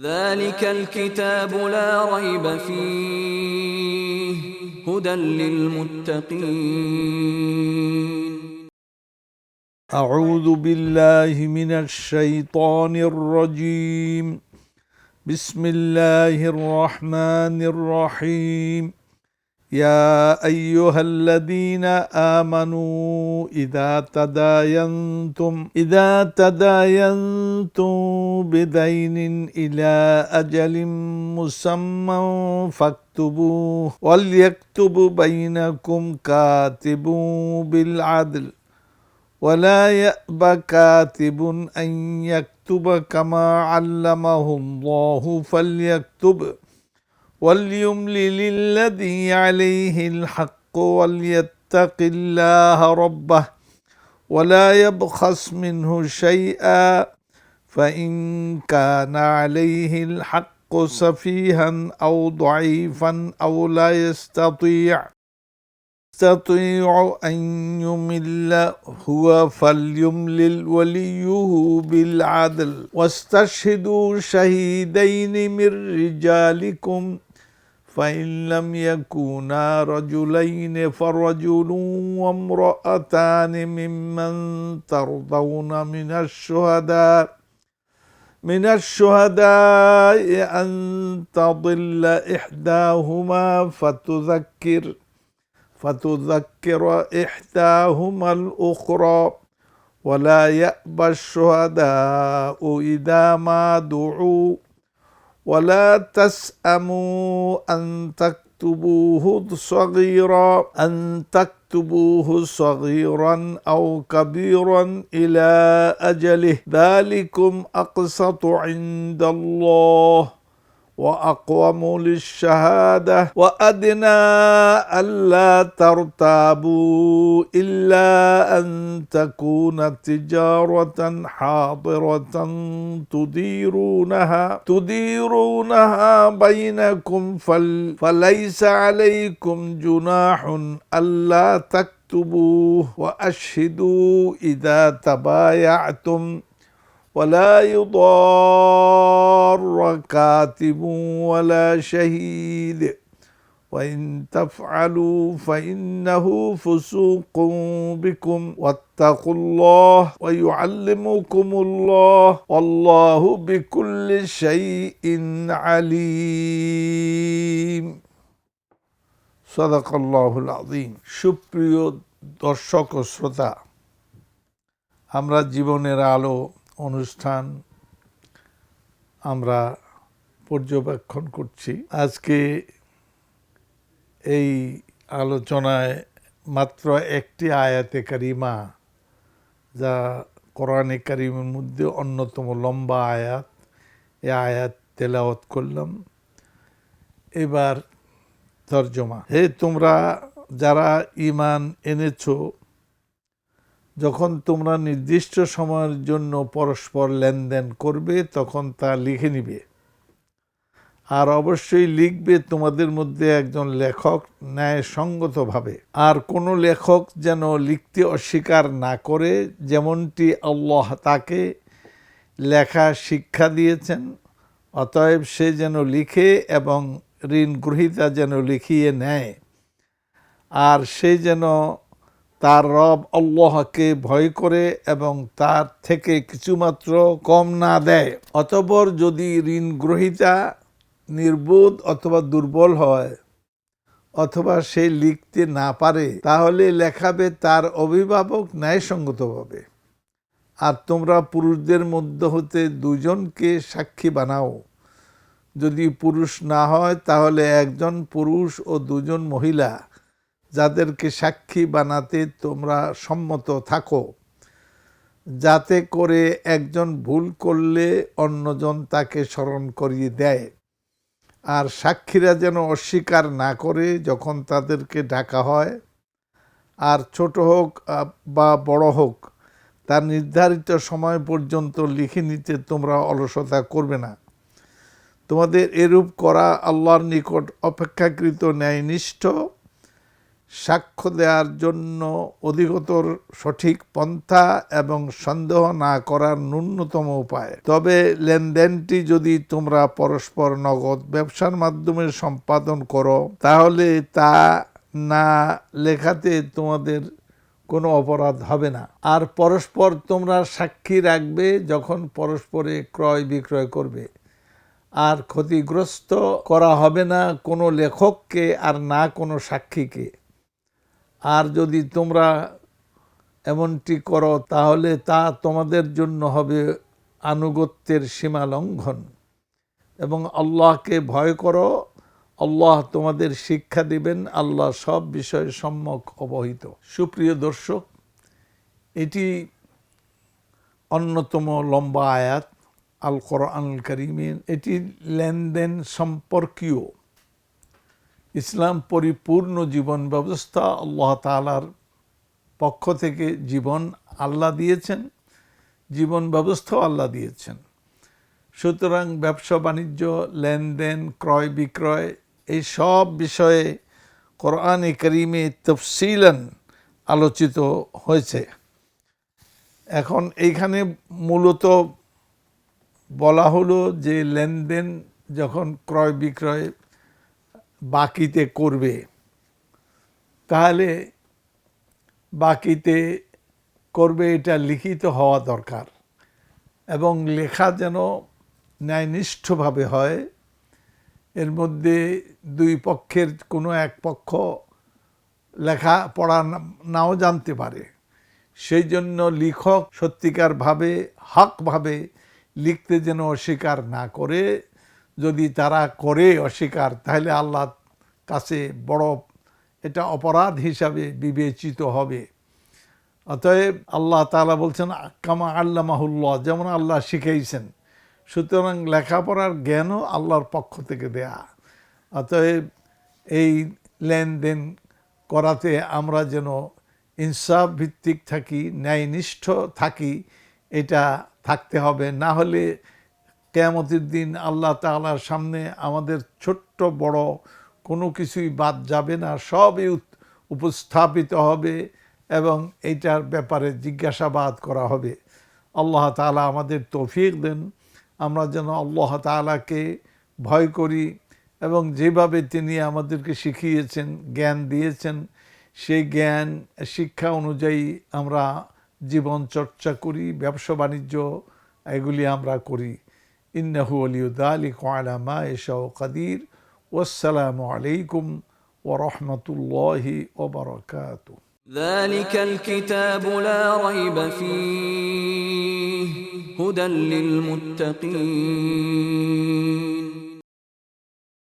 ذلك الكتاب لا ريب فيه هدى للمتقين. أعوذ بالله من الشيطان الرجيم. بسم الله الرحمن الرحيم. يا أيها الذين آمنوا إذا تداينتم إذا تداينتم بدين إلى أجل مسمى فاكتبوه وليكتب بينكم كاتب بالعدل ولا يأب كاتب أن يكتب كما علمه الله فليكتب. وليملل الذي عليه الحق وليتق الله ربه ولا يبخس منه شيئا فإن كان عليه الحق سفيها أو ضعيفا أو لا يستطيع يستطيع أن يمل هو فليملل وليه بالعدل. واستشهدوا شهيدين من رجالكم. فإن لم يكونا رجلين فرجل وامرأتان ممن ترضون من الشهداء من الشهداء أن تضل إحداهما فتذكر فتذكر إحداهما الأخرى. ولا يأبى الشهداء إذا ما دعوا. ولا تسأموا أن تكتبوه صغيرا أن تكتبوه صغيرا أو كبيرا إلى أجله. ذلكم أقسط عند الله. وأقوم للشهادة وأدنى ألا ترتابوا إلا أن تكون تجارة حاضرة تديرونها تديرونها بينكم فل فليس عليكم جناح ألا تكتبوه وأشهدوا إذا تبايعتم. ولا يضار كاتب ولا شهيد وإن تفعلوا فإنه فسوق بكم واتقوا الله ويعلمكم الله والله بكل شيء عليم صدق الله العظيم সুপ্রিয় দর্শক ও শ্রোতা আমরা জীবনের আলো অনুষ্ঠান আমরা পর্যবেক্ষণ করছি। আজকে এই আলোচনায় মাত্র একটি আয়াতে কারিমা, যা কোরআনে কারিমের মধ্যে অন্যতম লম্বা আয়াত। এ আয়াত তেলাওয়াত করলাম। এবার তর্জমা। হে তোমরা যারা ইমান এনেছো যখন তোমরা নির্দিষ্ট সময়ের জন্য পরস্পর লেনদেন করবে, তখন তা লিখে নিবে। আর অবশ্যই লিখবে তোমাদের মধ্যে একজন লেখক ন্যায়সঙ্গতভাবে। আর কোনো লেখক যেন লিখতে অস্বীকার না করে, যেমনটি আল্লাহ তাকে লেখা শিক্ষা দিয়েছেন, অতএব সে যেন লিখে এবং ঋণ গ্রহীতা যেন লিখিয়ে নেয়। আর সে যেন তার রব আল্লাহকে ভয় করে এবং তার থেকে কিছুমাত্র কম না দেয়। অতপর যদি ঋণ গ্রহিতা নির্বোধ অথবা দুর্বল হয় অথবা সে লিখতে না পারে, তাহলে লেখাবে তার অভিভাবক ন্যায়সঙ্গতভাবে আর তোমরা পুরুষদের মধ্য হতে দুজনকে সাক্ষী বানাও। যদি পুরুষ না হয়, তাহলে একজন পুরুষ ও দুজন মহিলা। যাদেরকে সাক্ষী বানাতে তোমরা সম্মত থাকো, যাতে করে একজন ভুল করলে অন্যজন তাকে স্মরণ করিয়ে দেয়। আর সাক্ষীরা যেন অস্বীকার না করে যখন তাদেরকে ডাকা হয়, আর ছোট হোক বা বড় হোক, তার নির্ধারিত সময় পর্যন্ত লিখে নিতে তোমরা অলসতা করবে না। তোমাদের এরূপ করা আল্লাহর নিকট অপেক্ষাকৃত ন্যায়নিষ্ঠ সাক্ষ্য দেওয়ার জন্য অধিকতর সঠিক পন্থা এবং সন্দেহ না করার ন্যূনতম উপায়। তবে লেনদেনটি যদি তোমরা পরস্পর নগদ ব্যবসার মাধ্যমে সম্পাদন করো, তাহলে তা না লেখাতে তোমাদের কোনো অপরাধ হবে না। আর পরস্পর তোমরা সাক্ষী রাখবে যখন পরস্পরে ক্রয় বিক্রয় করবে। আর ক্ষতিগ্রস্ত করা হবে না কোনো লেখককে আর না কোনো সাক্ষীকে। আর যদি তোমরা এমনটি করো, তাহলে তা তোমাদের জন্য হবে আনুগত্যের সীমা লঙ্ঘন। এবং আল্লাহকে ভয় করো, আল্লাহ তোমাদের শিক্ষা দিবেন, আল্লাহ সব বিষয়ে সম্যক অবহিত। সুপ্রিয় দর্শক, এটি অন্যতম লম্বা আয়াত আল কোরআন করিমের। এটি লেনদেন সম্পর্কীয়। ইসলাম পরিপূর্ণ জীবন ব্যবস্থা আল্লাহ তালার পক্ষ থেকে জীবন আল্লাহ দিয়েছেন, জীবন ব্যবস্থাও আল্লাহ দিয়েছেন। সুতরাং ব্যবসা, বাণিজ্য, লেনদেন, ক্রয়, বিক্রয় এই সব বিষয়ে কোরআন করিমে তফসিলান আলোচিত হয়েছে। এখন এইখানে মূলত বলা হলো যে লেনদেন যখন ক্রয় বিক্রয় বাকিতে করবে। তাহলে বাকিতে করবে এটা লিখিত হওয়া দরকার এবং লেখা যেন ন্যায়নিষ্ঠভাবে হয়। এর মধ্যে দুই পক্ষের কোনো এক পক্ষ লেখা পড়া নাও জানতে পারে। সেই জন্য লেখক সত্যিকারভাবে, হকভাবে লিখতে যেন অস্বীকার না করে। যদি তারা করে অস্বীকার, তাহলে আল্লাহ কাছে বড় এটা অপরাধ হিসাবে বিবেচিত হবে। অতএব আল্লাহ তালা বলছেন, কামা আল্লামাহুল্লাহ, যেমন আল্লাহ শিখাইছেন, সুতরাং লেখাপড়ার জ্ঞানও আল্লাহর পক্ষ থেকে দেয়া। অতএব এই লেনদেন করাতে আমরা যেন ইনসাফ ভিত্তিক থাকি, ন্যায়নিষ্ঠ থাকি, এটা থাকতে হবে। না হলে কেয়ামতের দিন আল্লাহ তাআলার সামনে আমাদের ছোট্ট, বড় কোনো কিছুই বাদ যাবে না, সবই উপস্থাপিত হবে এবং এইটার ব্যাপারে জিজ্ঞাসাবাদ করা হবে। আল্লাহ তাআলা আমাদের তৌফিক দেন। আমরা যেন আল্লাহ তাআলাকে ভয় করি এবং যেভাবে তিনি আমাদেরকে শিখিয়েছেন, জ্ঞান দিয়েছেন, সেই জ্ঞান, শিক্ষা অনুযায়ী আমরা জীবন চর্চা করি ব্যবসা বাণিজ্য এগুলি আমরা করি। إنه ولي ذلك على ما يشاء قدير والسلام عليكم ورحمة الله وبركاته. ذلك الكتاب لا ريب فيه هدى للمتقين.